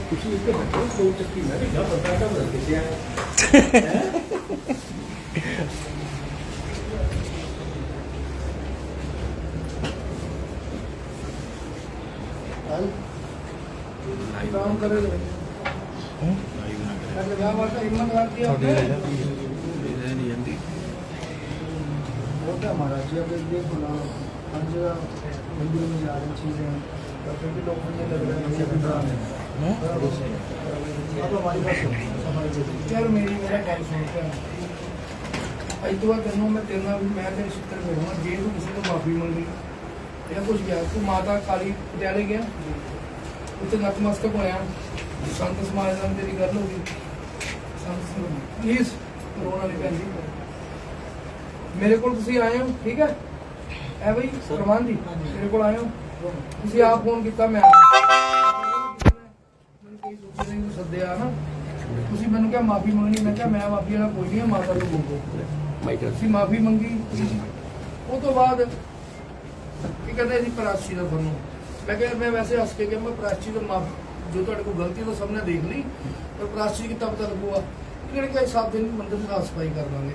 ਤੁਸੀਂ ਇੱਥੇ ਬੈਠੋ ਦੋ ਚੱਕੀ ਮੈਂ ਵੀ ਜਾ ਬੰਦਾ ਤਾਂ ਬਦਲ ਕੇ ਗਿਆ ਲਾਈਵ ਕੰਮ ਕਰੇ। ਲਾਈਵ ਨਾ ਕਰੇ। ਅਗਲਾ ਵਾਰ ਤਾਂ ਇੰਨਾ ਕਰ ਦਿਆ है हमारा जी अब देखो ना हर जगह मंदिर में जा रही चीज़ें हैं और फिर भी लोग मुझे लग रहा है। अब हमारी बात चल मेरी मेरा गल सुनता है अज तो बाद मैं तेरे नाल मैं तेरे शिक्र करूँगा जे तू किसी को माफ़ी मंगी या कुछ गया तू माता काली पटियाले गया उसे नतमस्तक होया संत समाज नाल तेरी गल होगी संत प्लीज़ रोना नहीं पैंती ਮੇਰੇ ਕੋਲ ਤੁਸੀਂ ਆਏ ਹੋ ਠੀਕ ਹੈ? ਐ ਬਈ ਰਮਾਨ ਜੀ ਮੇਰੇ ਕੋਲ ਆਏ ਹੋ। ਤੁਸੀਂ ਆਪ ਫੋਨ ਕੀਤਾ ਮੈਂ। ਮੈਨੂੰ ਕੋਈ ਦੂਜੇ ਨੇ ਸੱਦਿਆ ਨਾ ਤੁਸੀਂ ਮੈਨੂੰ ਕਿਹਾ ਮਾਫੀ ਮੰਗਣੀ ਮੈਂ ਕਿਹਾ ਮੈਂ ਮਾਫੀ ਵਾਲਾ ਕੋਈ ਨਹੀਂ ਮਾਤਾ ਨੂੰ ਬੋਲੋ। ਮਾਈਕਲ ਤੁਸੀਂ ਮਾਫੀ ਮੰਗੀ ਉਹ ਤੋਂ ਬਾਅਦ ਕੀ ਕਹਿੰਦੇ ਸੀ ਪ੍ਰਾਚੀ ਦਾ ਤੁਹਾਨੂੰ ਮੈਂ ਕਿਹਾ ਮੈਂ ਵੈਸੇ ਹੱਸ ਕੇ ਕਿਹਾ ਮੈਂ ਪ੍ਰਾਚੀ ਦਾ ਮਾਫ ਜੋ ਤੁਹਾਡੇ ਕੋਲ ਗਲਤੀ ਤਾਂ ਸਭ ਨੇ ਦੇਖ ਲਈ। ਪਰ ਪ੍ਰਾਚੀ ਕਿਤਾ ਪਤਾ ਲੱਗੂਗਾ। ਕਿਹੜੇ ਕਿ ਸੱਤ ਦਿਨ ਮੰਦਿਰ ਦੀ ਸਾਫ਼ ਸਫ਼ਾਈ ਕਰ ਦਾਂਗੇ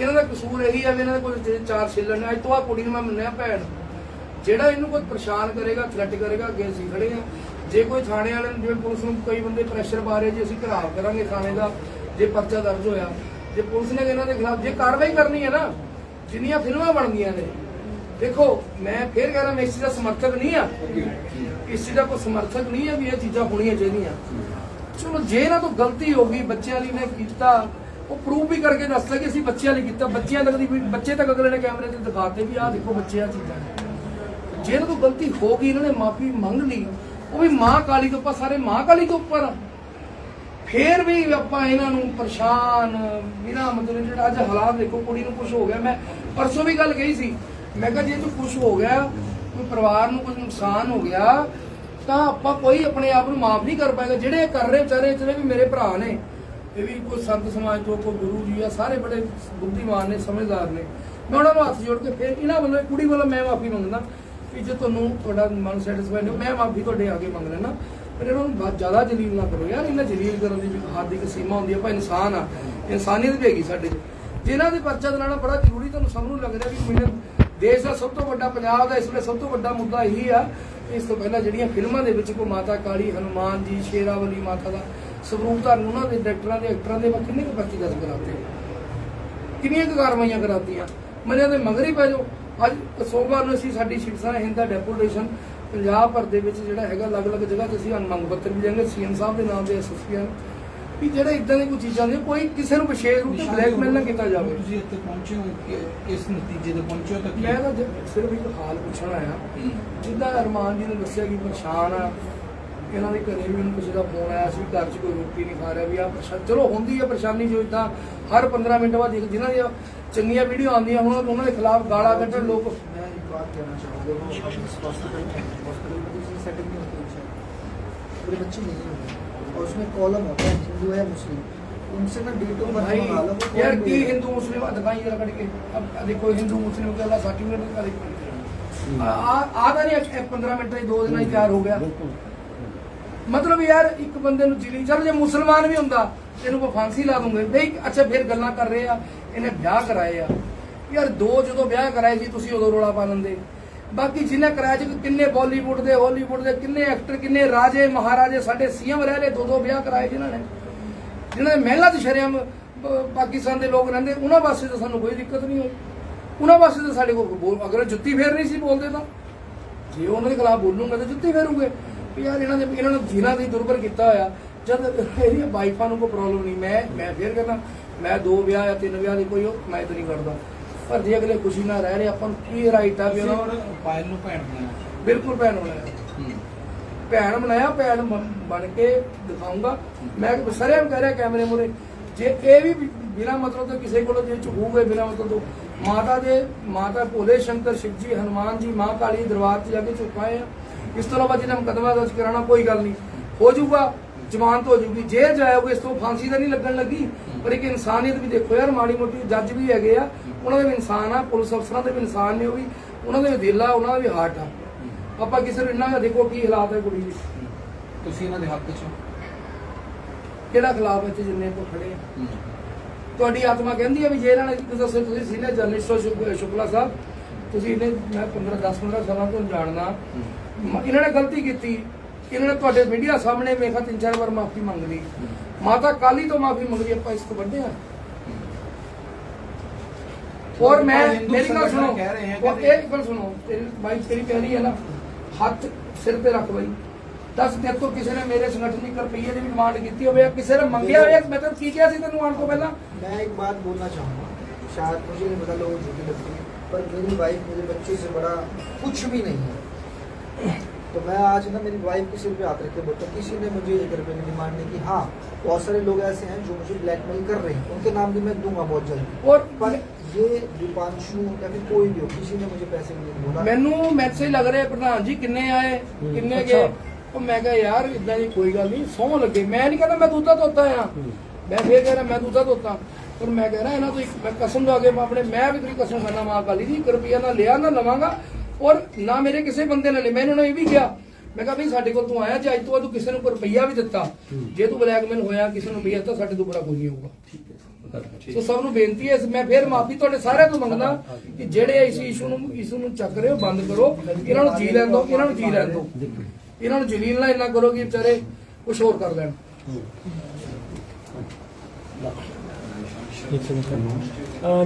ਇਹਨਾਂ ਦਾ ਕਸੂਰ ਇਹੀ ਆ ਵੀ ਇਹਨਾਂ ਦੇ ਕੋਲ ਜਿਹੜੇ ਚਾਰ ਛਿੱਲਣ ਨੇ, ਅੱਜ ਤੋਂ ਆ ਕੁੜੀ ਨੂੰ ਮੈਂ ਮੰਨਿਆ ਭੈਣ ਜਿਹੜਾ ਇਹਨੂੰ ਕੋਈ ਪਰੇਸ਼ਾਨ ਕਰੇਗਾ ਥ੍ਰੈਟ ਕਰੇਗਾ, ਅੱਗੇ ਅਸੀਂ ਖੜੇ ਆ ਜੇ ਕੋਈ ਥਾਣੇ ਵਾਲੇ ਨੂੰ, ਜਿਵੇਂ ਪੁਲਿਸ ਨੂੰ ਕਈ ਬੰਦੇ ਪ੍ਰੈਸ਼ਰ ਪਾ ਰਹੇ, ਜੀ ਅਸੀਂ ਘਰਾਵ ਕਰਾਂਗੇ ਥਾਣੇ ਦਾ, ਜੇ ਪਰਚਾ ਦਰਜ ਹੋਇਆ। ਜੇ ਪੁਲਿਸ ਨੇ ਇਹਨਾਂ ਦੇ ਖਿਲਾਫ, ਜੇ ਕਾਰਵਾਈ ਕਰਨੀ ਹੈ ਨਾ, ਜਿੰਨੀਆਂ ਫਿਲਮਾਂ ਬਣਦੀਆਂ ਨੇ। ਦੇਖੋ, ਮੈਂ ਫੇਰ ਕਹਿ ਰਿਹਾ, ਮੈਂ ਇਸ ਚੀਜ਼ ਦਾ ਸਮਰਥਕ ਨਹੀਂ ਆ ਇਸ ਚੀਜ਼ ਦਾ ਕੋਈ ਸਮਰਥਕ ਨਹੀਂ ਆ ਵੀ ਇਹ ਚੀਜ਼ਾਂ ਹੋਣੀਆਂ ਚਾਹੀਦੀਆਂ। ਚਲੋ, ਜੇ ਇਹਨਾਂ ਤੋਂ ਗਲਤੀ ਹੋ ਗਈ, ਬੱਚਿਆਂ ਲਈ ਨੇ ਕੀਤਾ ਉਹ ਪ੍ਰੂਫ ਵੀ ਕਰਕੇ ਦੱਸਦਾ ਕਿ ਅਸੀਂ ਬੱਚਿਆਂ ਲਈ ਕੀਤਾ। ਬੱਚਿਆਂ ਤੱਕ ਦੀ ਵੀ- ਬੱਚੇ ਤੱਕ ਅਗਲੇ ਨੇ ਕੈਮਰੇ ਤੇ ਦਿਖਾਤੇ ਵੀ ਆਹ ਦੇਖੋ ਬੱਚੇ ਆ ਚੀਜ਼ਾਂ ਨੇ। ਜੇ ਇਹਨਾਂ ਗਲਤੀ ਹੋ ਗਈ, ਇਹਨਾਂ ਨੇ ਮਾਫੀ ਮੰਗ ਲਈ, ਉਹ ਵੀ ਮਾਂ ਕਾਲੀ ਤੋਂ ਉੱਪਰ, ਸਾਰੇ ਮਾਂ ਕਾਲੀ ਤੋਂ ਉੱਪਰ। ਫੇਰ ਵੀ ਆਪਾਂ ਇਹਨਾਂ ਨੂੰ ਪਰੇਸ਼ਾਨ, ਬਿਨਾ ਮਤਲਬ ਜਿਹੜਾ ਅੱਜ ਹਾਲਾਤ ਦੇਖੋ, ਕੁੜੀ ਨੂੰ ਕੁਝ ਹੋ ਗਿਆ। ਮੈਂ ਪਰਸੋਂ ਵੀ ਗੱਲ ਕਹੀ ਸੀ। ਮੈਂ ਕਿਹਾ ਜੇ ਤੂੰ ਕੁਝ ਹੋ ਗਿਆ, ਕੋਈ ਪਰਿਵਾਰ ਨੂੰ ਕੁਝ ਨੁਕਸਾਨ ਹੋ ਗਿਆ, ਤਾਂ ਆਪਾਂ ਕੋਈ ਆਪਣੇ ਆਪ ਨੂੰ ਮਾਫ ਨਹੀਂ ਕਰ ਪਾਏਗਾ। ਜਿਹੜੇ ਕਰ ਰਹੇ ਵਿਚਾਰੇ, ਜਿਹੜੇ ਵੀ ਮੇਰੇ ਭਰਾ ਨੇ ਇਹ ਵੀ ਕੋਈ ਸੰਤ ਸਮਾਜ ਤੋਂ, ਕੋਈ ਗੁਰੂ ਜੀ ਆ, ਸਾਰੇ ਬੜੇ ਬੁੱਧੀਮਾਨ ਨੇ, ਸਮਝਦਾਰ ਨੇ। ਮੈਂ ਉਹਨਾਂ ਨੂੰ ਹੱਥ ਜੋੜ ਕੇ ਫਿਰ ਇਹਨਾਂ ਵੱਲੋਂ ਕੁੜੀ ਵੱਲੋਂ ਮੈਂ ਮਾਫੀ ਮੰਗਦਾ ਕਿ ਜੇ ਤੁਹਾਨੂੰ ਤੁਹਾਡਾ ਮਨ ਸੈਟੀਸਫਾਈਡ ਹੋ ਮੈਂ ਮਾਫੀ ਤੁਹਾਡੇ ਅੱਗੇ ਮੰਗ ਲੈਣਾ ਪਰ ਇਹਨਾਂ ਨੂੰ ਬਹੁਤ ਜ਼ਿਆਦਾ ਜਲੀਲ ਨਾ ਕਰੋ ਯਾਰ ਇਹਨਾਂ ਜਲੀਲ ਕਰਨ ਦੀ ਵੀ ਹੱਦ ਇੱਕ ਸੀਮਾ ਹੁੰਦੀ ਆ, ਆਪਾਂ ਇਨਸਾਨ ਆ, ਇਨਸਾਨੀਅਤ ਵੀ ਹੈਗੀ ਸਾਡੇ 'ਚ। ਜੇ ਦੇ ਪਰਚਾ ਦਿਲਾਣਾ ਬੜਾ ਜ਼ਰੂਰੀ, ਤੁਹਾਨੂੰ ਸਭ ਨੂੰ ਲੱਗ ਰਿਹਾ ਵੀ ਮੈਨੂੰ ਦੇਸ਼ ਦਾ ਸਭ ਤੋਂ ਵੱਡਾ ਪੰਜਾਬ ਦਾ ਇਸ ਵੇਲੇ ਸਭ ਤੋਂ ਵੱਡਾ ਮੁੱਦਾ ਇਹੀ ਆ ਇਸ ਤੋਂ ਪਹਿਲਾਂ ਜਿਹੜੀਆਂ ਫਿਲਮਾਂ ਦੇ ਵਿੱਚ ਕੋ ਮਾਤਾ ਕਾਲੀ, ਹਨੂਮਾਨ ਜੀ, ਸ਼ੇਰਾਵਲੀ ਮਾਤਾ ਦਾ ਸਰੂਪ ਧਾਰਨ ਉਹਨਾਂ ਦੇ ਡਾਇਰੈਕਟਰਾਂ ਦੇ ਐਕਟਰਾਂ ਦੇ ਮੈਂ ਕਿੰਨੇ ਕੁ ਪਰਚੇ ਦਰਜ ਕਰਾਤੇ ਕਿੰਨੀਆਂ ਕੁ ਕਾਰਵਾਈਆਂ ਕਰਾਤੀਆਂ? ਮਨੇ ਦੇ ਮਗਰ ਹੀ ਪੈ ਜਾਓ। ਅੱਜ ਸੋਮਵਾਰ ਨੂੰ ਅਸੀਂ ਸਾਡੀ ਸ਼ਿਵਸੈਨਾ ਹਿੰਦ ਦਾ ਡੈਪੂਟੇਸ਼ਨ ਪੰਜਾਬ ਭਰ ਦੇ ਵਿੱਚ ਜਿਹੜਾ ਹੈਗਾ ਅਲੱਗ-ਅਲੱਗ ਜਗ੍ਹਾ ਤੇ ਅਸੀਂ ਮੰਗ ਪੱਤਰ ਵੀ ਦੇਣਗੇ ਸੀਐਮ ਸਾਹਿਬ ਦੇ ਨਾਮ ਦੇ ਐਸਐਸਪੀ ਵੀ ਜਿਹੜੇ ਇਦਾਂ ਦੀ ਕੋਈ ਚੀਜ਼ਾਂ ਨੇ ਕੋਈ ਕਿਸੇ ਨੂੰ ਵਿਸ਼ੇਸ਼ ਰੂਪ ਤੇ ਬਲੈਕਮੇਲ ਨਾ ਕੀਤਾ ਜਾਵੇ। ਤੁਸੀਂ ਇੱਥੇ ਪਹੁੰਚੇ ਹੋ ਕਿ- ਕਿਸ ਨਤੀਜੇ ਤੇ ਪਹੁੰਚੇ ਹੋ ਤਾਂ ਕੀ? ਮੈਂ ਤਾਂ ਸਿਰਫ ਇੱਕ ਹਾਲ ਪੁੱਛਣ ਆਇਆ ਜਿੱਦਾਂ ਅਰਮਾਨ ਜੀ ਨੇ ਦੱਸਿਆ ਕਿ ਪਰੇਸ਼ਾਨ ਆ ਇਹਨਾਂ ਦੇ ਘਰੇ ਵੀ ਉਹਨੂੰ ਕਿਸੇ ਦਾ ਫੋਨ ਆਇਆ ਸੀ ਘਰ 'ਚ ਕੋਈ ਰੋਟੀ ਨਹੀਂ ਖਾ ਰਿਹਾ ਵੀ ਆ ਪਰੇਸ਼ਾਨ ਚਲੋ ਹੁੰਦੀ ਹੈ ਪਰੇਸ਼ਾਨੀ ਜੋ ਇਦਾਂ ਹਰ 15 ਮਿੰਟ ਬਾਅਦ ਇੱਕ ਜਿਨ੍ਹਾਂ ਦੀਆਂ ਚੰਗੀਆਂ ਵੀਡੀਓ ਆਉਂਦੀਆਂ ਹੁਣ ਉਹਨਾਂ ਦੇ ਖਿਲਾਫ ਗਾਲਾਂ ਕੱਢਣ ਲੋਕ मैं एक बात कहना चाहूँगा हॉस्पिटल हॉस्पिटल में किसी सेटिंग नहीं होती है पूरे बच्चे नहीं होते और उसमें कॉलम होता है हिंदू है मुस्लिम उनसे ना डेट ऑफ बर्थ भाई मंगा लो वो यार कौन की बोलेगा? हिंदू मुस्लिम दिखाई जरा कट के अब देखो हिंदू मुस्लिम का अल्लाह सर्टिफिकेट का देखो आ ਆਦਾ ਨਹੀਂ 15 ਮਿੰਟ ਵਿੱਚ ਦੋ ਦਿਨਾਂ ਹੀ ਤਿਆਰ ਹੋ ਗਿਆ ਮਤਲਬ ਯਾਰ, ਇੱਕ ਬੰਦੇ ਨੂੰ ਜਿਲੀ ਚੱਲ ਜੇ ਮੁਸਲਮਾਨ ਵੀ ਹੁੰਦਾ, ਇਹਨੂੰ ਕੋ ਫਾਂਸੀ ਲਾ ਦੂੰਗੇ। ਨਹੀਂ ਅੱਛਾ, ਫਿਰ ਗੱਲਾਂ ਕਰ ਰਹੇ ਆ, ਇਹਨੇ ਵਿਆਹ ਕਰਾਏ ਆ। ਯਾਰ, ਦੋ ਜਦੋਂ ਵਿਆਹ ਕਰਾਏ ਸੀ, ਤੁਸੀਂ ਉਦੋਂ ਰੋਲਾ ਪਾ ਦਿੰਦੇ ਬਾਕੀ ਜਿਹਨੇ ਕਰਾਇਆ ਜੀ ਕਿੰਨੇ ਬਾਲੀਵੁੱਡ ਦੇ, ਹਾਲੀਵੁੱਡ ਦੇ, ਕਿੰਨੇ ਐਕਟਰ, ਕਿੰਨੇ ਰਾਜੇ, ਮਹਾਰਾਜੇ, ਸਾਡੇ ਸੀਐਮ ਰਹਿ ਰਹੇ ਦੋ ਦੋ ਵਿਆਹ ਕਰਾਏ ਜਿਨ੍ਹਾਂ ਨੇ। ਜਿਨ੍ਹਾਂ ਦੇ ਮਹਿਲਾ ਚ ਸ਼ਰਿਆਮ ਪਾਕਿਸਤਾਨ ਦੇ ਲੋਕ ਰਹਿੰਦੇ, ਉਹਨਾਂ ਵਾਸਤੇ ਤਾਂ ਸਾਨੂੰ ਕੋਈ ਦਿੱਕਤ ਨਹੀਂ ਹੋਈ। ਉਹਨਾਂ ਵਾਸਤੇ ਤਾਂ ਸਾਡੇ ਕੋਲ ਅਗਰ ਜੁੱਤੀ ਫੇਰਨੀ ਸੀ ਬੋਲਦੇ ਤਾਂ। ਜੇ ਉਹਨਾਂ ਦੇ ਖਿਲਾਫ ਬੋਲੂਗੇ ਤਾਂ ਜੁੱਤੀ ਫੇਰੂਗੇ। ਵੀ ਯਾਰ ਇਹਨਾਂ ਦੇ ਇਹਨਾਂ ਨੂੰ ਜਿਨ੍ਹਾਂ ਦੀ ਦੁਰਬਰ ਕੀਤਾ ਹੋਇਆ। ਜਦ ਇਹਦੀਆਂ ਵਾਈਫਾਂ ਨੂੰ ਕੋਈ ਪ੍ਰੋਬਲਮ ਨਹੀਂ ਮੈਂ ਮੈਂ ਫੇਰ ਕਹਿੰਦਾ ਮੈਂ ਦੋ ਵਿਆਹ ਜਾਂ ਤਿੰਨ ਵਿਆਹ ਦੀ ਕੋਈ ਉਹ ਮੈਂ ਤਾਂ ਨਹੀਂ ਕਰਦਾ ਪਰ ਜੇ ਅਗਲੇ ਖੁਸ਼ੀ ਨਾਲ ਰਹਿ ਰਹੇ ਆਪਾਂ ਨੂੰ ਕੀ ਰਾਈਟ ਆ ਵੀ ਉਹਨਾਂ ਨੂੰ ਪਾਇਲ ਨੂੰ ਭੈਣ ਬਣਾਇਆ। ਬਿਲਕੁਲ ਭੈਣ ਬਣਾਇਆ। ਭੈਣ ਬਣਾਇਆ ਭੈਣ ਬਣ ਕੇ ਦਿਖਾਉਂਗਾ ਮੈਂ ਸਰਿਆਂ ਕਹਿ ਰਿਹਾ ਕੈਮਰੇ ਮੂਹਰੇ ਜੇ ਇਹ ਵੀ ਬਿਨਾ ਮਤਲਬ ਤੋਂ ਕਿਸੇ ਕੋਲੋਂ ਜੇ ਝੂਠ ਗਏ ਬਿਨਾ ਮਤਲਬ ਤੋਂ। ਮਾਤਾ ਦੇ ਮਾਤਾ ਭੋਲੇ ਸ਼ੰਕਰ ਸ਼ਿਵ ਜੀ ਹਨੂਮਾਨ ਜੀ ਮਾਂ ਕਾਲੀ ਦਰਬਾਰ ਤੇ ਜਾ ਕੇ ਝੁਕਾਏ ਆ। ਇਸ ਤੋਂ ਇਲਾਵਾ ਜਿਹਨਾਂ ਮੁਕਦਮਾ ਦਰਜ ਕਰਾਉਣਾ ਕੋਈ ਗੱਲ ਨਹੀਂ। ਹੋ ਜਾਊਗਾ ਜ਼ਮਾਨਤ ਹੋ ਜਾਊਗੀ। ਜੇਲ੍ਹ ਜਾਓਗੇ ਇਸ ਤੋਂ ਫਾਂਸੀ ਤਾਂ ਨਹੀਂ ਲੱਗਣ ਲੱਗੀ। ਪਰ ਇੱਕ ਇਨਸਾਨੀਅਤ ਵੀ ਦੇਖੋ ਯਾਰ ਮਾੜੀ ਮੋਟੀ ਜੱਜ ਵੀ ਹੈਗੇ ਆ। ਉਹਨਾਂ ਦੇ ਵੀ ਇਨਸਾਨ ਆ ਪੁਲਿਸ ਅਫਸਰਾਂ ਦੇ ਵੀ ਇਨਸਾਨ ਨੇ ਉਹ ਵੀ। ਉਹਨਾਂ ਦੇ ਵੀ ਦਿਲ ਆ ਉਹਨਾਂ ਦਾ ਵੀ ਹਾਰਟ ਆ। ਆਪਾਂ ਕਿਸੇ ਨੂੰ ਇੰਨਾ ਦੇਖੋ ਕੀ ਹਾਲਾਤ ਹੈ ਕੁੜੀ ਦੇ। ਤੁਸੀਂ ਇਹਨਾਂ ਦੇ ਹੱਕ 'ਚ ਕਿਹੜਾ ਖਿਲਾਫ ਇੱਥੇ ਜਿੰਨੇ ਕੋ ਖੜੇ ਆ? ਤੁਹਾਡੀ ਆਤਮਾ ਕਹਿੰਦੀ ਹੈ ਵੀ ਜੇ ਇਹਨਾਂ ਨੇ ਤੁਸੀਂ ਦੱਸੋ ਤੁਸੀਂ ਸੀਨੀਅਰ ਜਰਨਲਿਸਟ ਹੋ ਸ਼ੁਕਲਾ ਸਾਹਿਬ। ਤੁਸੀਂ ਇਹਨੇ ਮੈਂ 15 10 15 ਸਾਲਾਂ ਤੋਂ ਜਾਣਦਾ ਇਹਨਾਂ ਨੇ ਗਲਤੀ ਕੀਤੀ ਇਹਨਾਂ ਨੇ ਤੁਹਾਡੇ ਮੀਡੀਆ ਸਾਹਮਣੇ ਮੇਖਾ ਤਿੰਨ ਚਾਰ ਵਾਰ ਮਾਫੀ ਮੰਗ ਲਈ ਮਾਤਾ ਕਾਲੀ ਤੋਂ ਮਾਫੀ ਮੰਗ ਲਈ ਆਪਾਂ ਇਸ ਤੋਂ ਵੱਡੇ ਆ ਔਰ ਮੈਂ ਹਿੰਦੂ ਮੇਰੀ ਗੱਲ ਸੰਗਠਨ ਸੁਣੋ ਕਹਿ ਰਹੇ ਹੈ ਔਰ ਕਿ ਇਹ ਗੱਲ ਸੁਣੋ ਤੇਰੀ ਬਾਈ ਤੇਰੀ ਕਹਿਣੀ ਹੈ ਨਾ ਹੱਥ ਸਿਰ ਤੇ ਰੱਖ ਬਈ ਦੱਸ ਤੇ ਤੋਂ ਕਿਸੇ ਨੇ ਮੇਰੇ ਸੰਗਠਨ ਦੀ ਰੁਪਈਏ ਦੀ ਵੀ ਡਿਮਾਂਡ ਕੀਤੀ ਹੋਵੇ ਜਾਂ ਕਿਸੇ ਨੇ ਮੰਗਿਆ ਹੋਵੇ ਮੈਂ ਤਾਂ ਕੀ ਕਿਹਾ ਸੀ ਤੈਨੂੰ ਆਉਣ ਤੋਂ ਪਹਿਲਾਂ मैं एक बात बोलना चाहूँगा शायद मुझे नहीं पता लोगों को झूठी लगती है पर मेरी वाइफ मेरे बच्चे से बड़ा कुछ भी नहीं है तो मैं आज ना मेरी वाइफ के सिर पे हाथ रख के बोलता हूँ, किसी ने मुझे एक रुपये की डिमांड नहीं की हाँ बहुत सारे लोग ऐसे हैं जो मुझे ब्लैकमेल कर रहे हैं उनके नाम भी मैं दूंगा बहुत जल्दी और पर ये दीपांशु या फिर कोई भी हो किसी ने मुझे पैसे नहीं बोला ਮੈਨੂੰ ਮੈਸੇਜ ਲੱਗ ਰਿਹਾ ਪ੍ਰਧਾਨ ਜੀ ਕਿੰਨੇ ਆਏ ਕਿੰਨੇ ਗਏ ਉਹ ਮੈਂ ਕਿਹਾ ਯਾਰ ਇਦਾਂ ਦੀ ਕੋਈ ਗੱਲ ਨਹੀਂ ਸੌਂ ਲੱਗੇ ਮੈਂ ਨਹੀਂ ਕਹਿੰਦਾ ਮੈਂ ਦੁੱਧਾ ਧੋਤਾ ਆ ਮੈਂ ਫੇਰ ਕਹਿ ਰਿਹਾ ਮੈਂ ਦੁੱਧਾ ਧੋਤਾ ਪਰ ਮੈਂ ਕਹਿ ਰਿਹਾ ਇਹਨਾਂ ਤੋਂ ਇੱਕ ਮੈਂ ਕਸਮ ਦਵਾ ਕੇ ਮੈਂ ਆਪਣੇ ਮੈਂ ਵੀ ਤੇਰੀ ਕਸਮ ਖਾਨਾ ਮਾਂ ਕਾਲੀ ਦੀ 1 ਰੁਪਿਆ ਨਾ ਲਿਆ ਨਾ ਲਵਾਂਗਾ ਔਰ ਨਾ ਮੇਰੇ ਕਿਸੇ ਬੰਦੇ ਨੇ ਲਿਆ ਮੈਂ ਇਹਨਾਂ ਨੂੰ ਇਹ ਵੀ ਕਿਹਾ। ਮੈਂ ਕਿਹਾ ਵੀ ਸਾਡੇ ਕੋਲ ਤੂੰ ਆਇਆ ਜੇ ਅੱਜ ਤੋਂ ਬਾਅਦ ਤੂੰ ਕਿਸੇ ਨੂੰ ਕੋਈ ਰੁਪਈਆ ਵੀ ਦਿੱਤਾ। ਜੇ ਤੂੰ ਬਲੈਕਮੇਲ ਹੋਇਆ ਕਿਸੇ ਨੂੰ ਰੁਪਈਆ ਦਿੱਤਾ ਸਾਡੇ ਤੋਂ ਬੜਾ ਕੋਈ ਨਹੀਂ ਹੋਊਗਾ। ਸੋ ਸਭ ਨੂੰ ਬੇਨਤੀ ਹੈ ਮੈਂ ਫੇਰ ਮਾਫੀ ਤੁਹਾਡੇ ਸਾਰਿਆਂ ਤੋਂ ਮੰਗਦਾ ਕਿ ਜਿਹੜੇ ਇਸ ਇਸ਼ੂ ਨੂੰ ਇਸ਼ੂ ਨੂੰ ਚੱਕ ਰਹੇ ਹੋ ਬੰਦ ਕਰੋ। ਇਹਨਾਂ ਨੂੰ ਜੀ ਲੈਣ ਦਿਓ ਇਹਨਾਂ ਨੂੰ ਜੀ ਲੈਣ ਦਿਓ। ਇਹਨਾਂ ਨੂੰ ਜਲੀਲ ਨਾ ਇੰਨਾ ਕਰੋ ਕਿ ਵਿਚਾਰੇ ਕੁਝ ਹੋਰ ਕਰ ਲੈਣ। ਅਹ